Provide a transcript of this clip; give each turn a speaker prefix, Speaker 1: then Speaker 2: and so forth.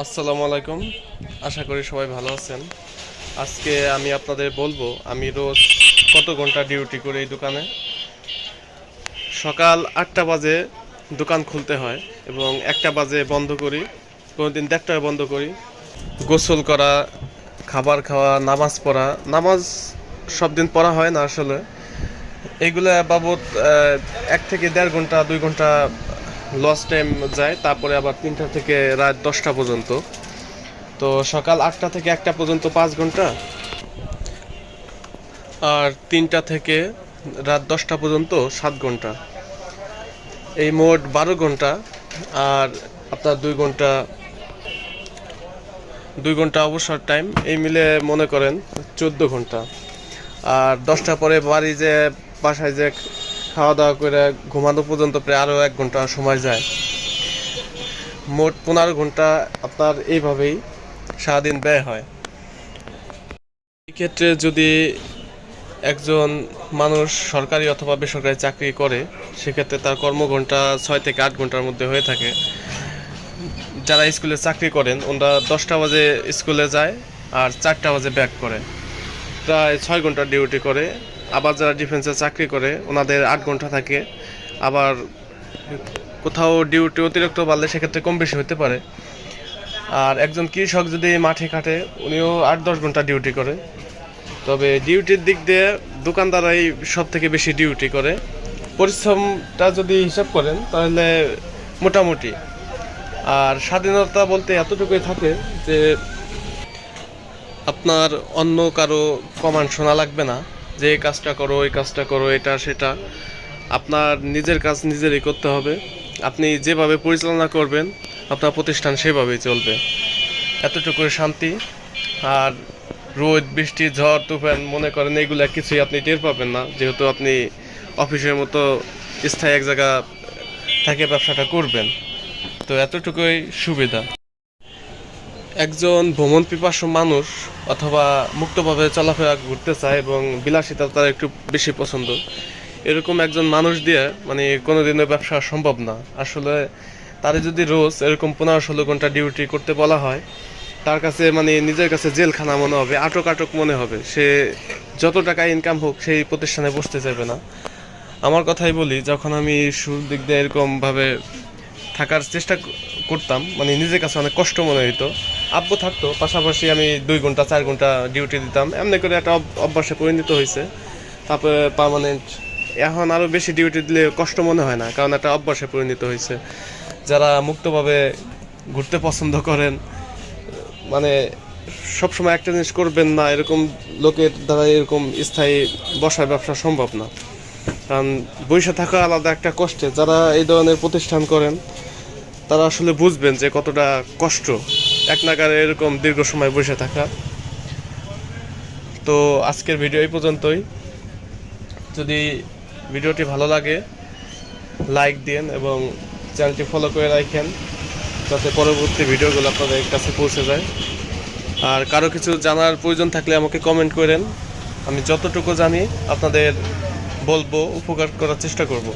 Speaker 1: আসসালামু আলাইকুম। আশা করি সবাই ভালো আছেন। আজকে আমি আপনাদের বলব, আমি রোজ কত ঘণ্টা ডিউটি করি এই দোকানে? সকাল আটটা বাজে দোকান খুলতে হয় এবং একটা বাজে বন্ধ করি, কোনোদিন দেড়টায় বন্ধ করি। গোসল করা, খাবার খাওয়া, নামাজ পড়া, নামাজ সব দিন পড়া হয় না আসলে। এইগুলা বাবদ এক থেকে দেড় ঘণ্টা, দুই ঘণ্টা লস টাইম যায়, তারপরে আবার তিনটা থেকে রাত দশটা পর্যন্ত। তো সকাল আটটা থেকে একটা পর্যন্ত পাঁচ ঘণ্টা, আর তিনটা থেকে রাত দশটা পর্যন্ত সাত ঘণ্টা। এই মোট বারো ঘণ্টা, আর আপনার দুই ঘণ্টা দুই ঘণ্টা অবসর টাইম এই মিলে মনে করেন চোদ্দ ঘণ্টা। আর দশটা পরে বাড়ি যে, বাসায় যে খাওয়া দাওয়া করে ঘুমানো পর্যন্ত প্রায় আরও এক ঘণ্টা সময় যায়। মোট পনেরো ঘণ্টা আপনার এইভাবেই সারাদিন ব্যয় হয়। এই ক্ষেত্রে যদি একজন মানুষ সরকারি অথবা বেসরকারি চাকরি করে, সেক্ষেত্রে তার কর্মঘন্টা ছয় থেকে আট ঘণ্টার মধ্যে হয়ে থাকে। যারা স্কুলে চাকরি করেন ওনারা দশটা বাজে স্কুলে যায় আর চারটা বাজে ব্যাক করে। প্রায় ছয় ঘণ্টা ডিউটি করে। আবার যারা ডিফেন্সে চাকরি করে, ওনাদের আট ঘণ্টা থাকে। আবার কোথাও ডিউটি অতিরিক্ত বাড়লে সেক্ষেত্রে কম বেশি হতে পারে। আর একজন কৃষক যদি মাঠে খাটে উনিও আট দশ ঘণ্টা ডিউটি করে। তবে ডিউটির দিক দিয়ে দোকানদারাই সব থেকে বেশি ডিউটি করে। পরিশ্রমটা যদি হিসাব করেন, তাহলে মোটামুটি। আর স্বাধীনতা বলতে এতটুকুই থাকে যে, আপনার অন্য কারও কমান্ড শোনা লাগবে না। যে এই কাজটা করো এই কাজটা করো, এটা, সেটা। আপনার নিজের কাজ নিজেরই করতে হবে। আপনি যেভাবে পরিচালনা করবেন, আপনার প্রতিষ্ঠান সেভাবেই চলবে। এতটুকুই শান্তি। আর রোদ, বৃষ্টি, ঝড়, তুফান, মনে করেন এগুলা কিছুই আপনি টের পাবেন না। যেহেতু আপনি অফিসের মতো স্থায়ী এক জায়গা থেকে ব্যবসাটা করবেন। তো এতটুকুই সুবিধা। একজন ভ্রমণ পিপাসু মানুষ অথবা মুক্তভাবে চলাফেরা ঘুরতে চায় এবং বিলাসিতা তার একটু বেশি পছন্দ। এরকম একজন মানুষ দিয়ে মানে কোনোদিনও ব্যবসা সম্ভব না। আসলে তারে যদি রোজ এরকম পনেরো ষোলো ঘণ্টা ডিউটি করতে বলা হয়, তার কাছে মানে নিজের কাছে জেলখানা মনে হবে, আটক আটক মনে হবে। সে যত টাকা ইনকাম হোক সেই প্রতিষ্ঠানে বসতে চাইবে না। আমার কথাই বলি, যখন আমি শুরুর দিক দিয়ে এরকমভাবে থাকার চেষ্টা করতাম মানে নিজের কাছে অনেক কষ্ট মনে হইতো। আব্বু থাকতো, পাশাপাশি আমি দুই ঘণ্টা, চার ঘণ্টা ডিউটি দিতাম। এমনি করে একটা অভ্যাসে পরিণত হয়েছে। তারপরে পার্মানেন্ট এখন আরও বেশি ডিউটি দিলে কষ্ট মনে হয় না, কারণ একটা অভ্যাসে পরিণত হয়েছে। যারা মুক্তভাবে ঘুরতে পছন্দ করেন মানে সবসময় একটা জিনিস করবেন না, এরকম লোকের দ্বারা এরকম স্থায়ী বসার ব্যবসা সম্ভব না। কারণ বসে থাকা আলাদা একটা কষ্টে। যারা এই ধরনের প্রতিষ্ঠান করেন তারা আসলে বুঝবেন যে কতটা কষ্ট এক নাগারে এরকম দীর্ঘ সময় বসে থাকা। তো আজকের ভিডিও এই পর্যন্তই। যদি ভিডিওটি ভালো লাগে, লাইক দিন এবং চ্যানেলটি ফলো করে রাখেন যাতে পরবর্তী ভিডিওগুলো আপনাদের কাছে পৌঁছে যায়। আর কারও কিছু জানার প্রয়োজন থাকলে আমাকে কমেন্ট করেন। আমি যতটুকু জানি আপনাদের বলব, উপকার করার চেষ্টা করব।